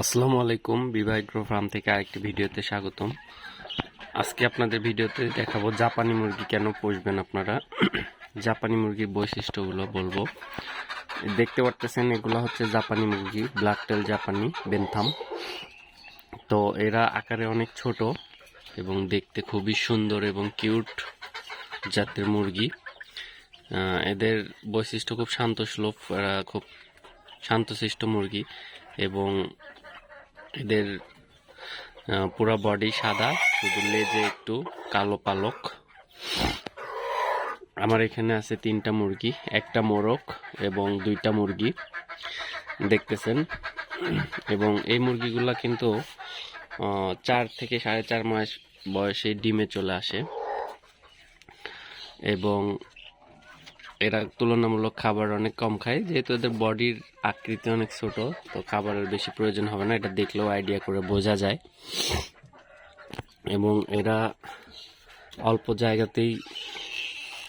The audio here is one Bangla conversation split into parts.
আসসালামু আলাইকুম বিবাহগ্র ফার্ম থেকে আরেকটি ভিডিওতে স্বাগতম। আজকে আপনাদের ভিডিওতে দেখাবো জাপানি মুরগি কেন পুষবেন আপনারা। জাপানি মুরগির বৈশিষ্ট্যগুলো বলব। দেখতে পারতেছেন এগুলো হচ্ছে জাপানি মুরগি ব্ল্যাক টেল জাপানি বেনথাম তো এরা আকারে অনেক ছোট এবং দেখতে খুবই সুন্দর এবং কিউট জাতের মুরগি। এদের বৈশিষ্ট্য খুব শান্তশীলভ এরা খুব শান্তশিষ্ট মুরগি এবং এদের পুরো বডি সাদা, শুধু লেজে একটু কালো পালক। আমার এখানে আছে তিনটা মুরগি, একটা মোরগ এবং দুইটা মুরগি, দেখতেছেন। এবং এই মুরগিগুলা কিন্তু চার থেকে সাড়ে চার মাস বয়সে ডিমে চলে আসে। এবং এরা তুলনামূলক খাবার অনেক কম খায়, যেহেতু এদের বডির আকৃতি অনেক ছোট, তো খাবারের বেশি প্রয়োজন হবে না, এটা দেখলেও আইডিয়া করে বোঝা যায়। এবং এরা অল্প জায়গাতেই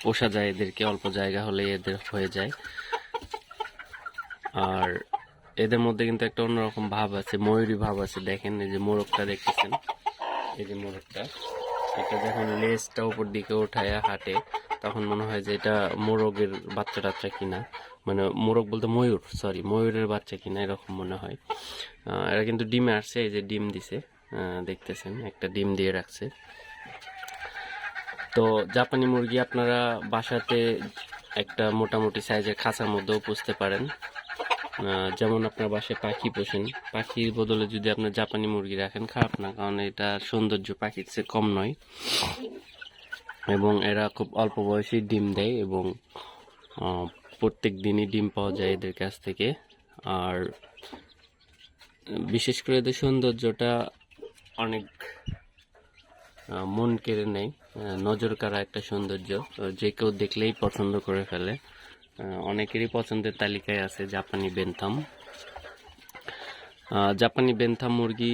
পোষা যায় এদেরকে, অল্প জায়গা হলে এদের হয়ে যায়। আর এদের মধ্যে কিন্তু একটা অন্যরকম ভাব আছে, ময়ূরী ভাব আছে, দেখেন এই যে মোরগটা দেখতেছেন? এই যে মোরগটা, এটা যখন লেজটা উপর দিকে উঠায় হাঁটে তখন মনে হয় যে এটা মোরগের বাচ্চা টাচ্চা কিনা। মানে মোরগ বলতে ময়ূর সরি ময়ূরের বাচ্চা কিনা এরকম মনে হয়। এরা কিন্তু ডিমে আসছে, এই যে ডিম দিছে। দেখতেছেন, একটা ডিম দিয়ে রাখছে। তো জাপানি মুরগি আপনারা বাসাতে একটা মোটামুটি সাইজের খাঁচার মধ্যেও পুষতে পারেন। যেমন আপনার বাসায় পাখি পোষেন। পাখির বদলে যদি আপনার জাপানি মুরগি রাখেন, খারাপ না, কারণ এটা সৌন্দর্য পাখির চেয়ে কম নয়। এবং এরা খুব অল্প বয়সেই ডিম দেয় এবং প্রত্যেক দিনই ডিম পাওয়া যায় এদের কাছ থেকে। আর বিশেষ করে এদের সৌন্দর্যটা অনেক মন কেড়ে নেয় নজর কাড়া একটা সৌন্দর্য। যে কেউ দেখলেই পছন্দ করে ফেলে। অনেকেরই পছন্দের তালিকায় আছে জাপানি বেনথাম। জাপানি বেনথাম মুরগি,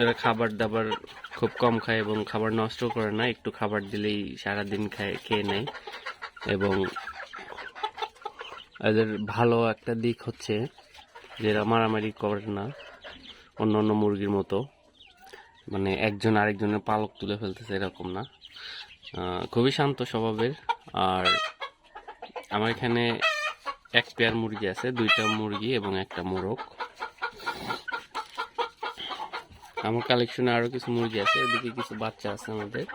এরা খাবার দাবার খুব কম খায় এবং খাবার নষ্ট করে না, একটু খাবার দিলেই সারাদিন খায়, খেয়ে নেয়। এবং এদের ভালো একটা দিক হচ্ছে যে এরা মারামারি করে না, অন্য অন্য মুরগির মতো। মানে একজন আরেকজনের পালক তুলে ফেলতেছে এরকম না। খুবই শান্ত স্বভাবের। আর আমার এখানে এক পেয়ার মুরগি আছে, দুইটা মুরগি এবং একটা মোরগ। আমার কালেকশনে আরও কিছু মুরগি আছে, এদিকে কিছু বাচ্চা আছে আমাদের।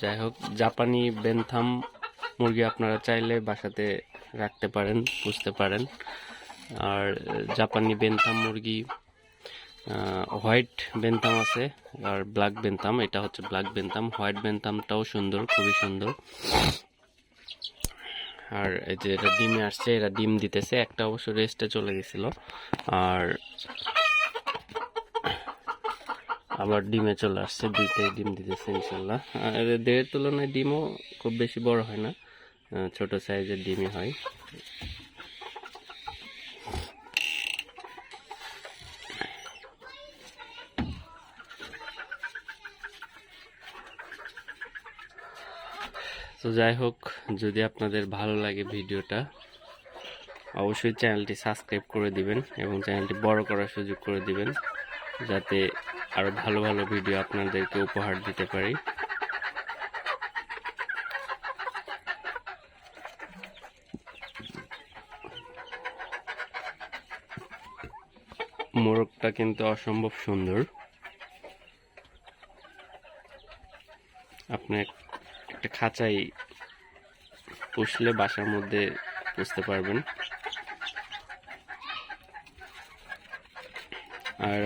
যাই হোক, জাপানি বেনথাম মুরগি আপনারা চাইলে বাসাতে রাখতে পারেন, পুষতে পারেন। আর জাপানি বেনথাম মুরগি হোয়াইট বেনথাম আছে, আর ব্ল্যাক বেনথাম, এটা হচ্ছে ব্ল্যাক বেনথাম। হোয়াইট বেনথামটাও সুন্দর, খুবই সুন্দর। আর এই যে এটা ডিমে আসছে, এরা ডিম দিতেছে, একটা অবশ্য রেস্টে চলে গেছিল। আর আবার ডিমে চলে আসছে, দুইটাই ডিম দিতেছে ইনশাল্লাহ। আর দেহের তুলনায় ডিমও খুব বেশি বড় হয় না ছোট সাইজের ডিমই হয়। তো যাই হোক, যদি আপনাদের ভালো লাগে ভিডিওটা, অবশ্যই চ্যানেলটি সাবস্ক্রাইব করে দিবেন এবং চ্যানেলটি বড় করার সুযোগ করে দিবেন, যাতে আরও ভালো ভালো ভিডিও আপনাদেরকে উপহার দিতে পারি। মোরগটা কিন্তু অসম্ভব সুন্দর। আপনি একটা খাঁচাই পুষলে বাসার মধ্যে পুষতে পারবেন। আর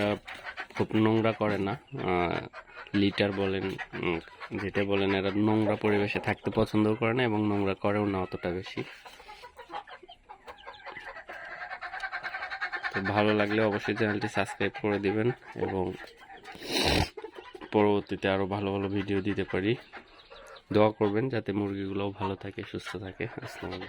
খুব নোংরা করে না। লিটার বলেন যেটা বলেন এরা নোংরা পরিবেশে থাকতে পছন্দ করে না এবং নোংরা করেও না অতটা বেশি। তো ভালো লাগলে অবশ্যই চ্যানেলটি সাবস্ক্রাইব করে দিবেন এবং পরবর্তীতে আরও ভালো ভালো ভিডিও দিতে পারি। দোয়া করবেন যাতে মুরগিগুলোও ভালো থাকে, সুস্থ থাকে। আসসালামু আলাইকুম।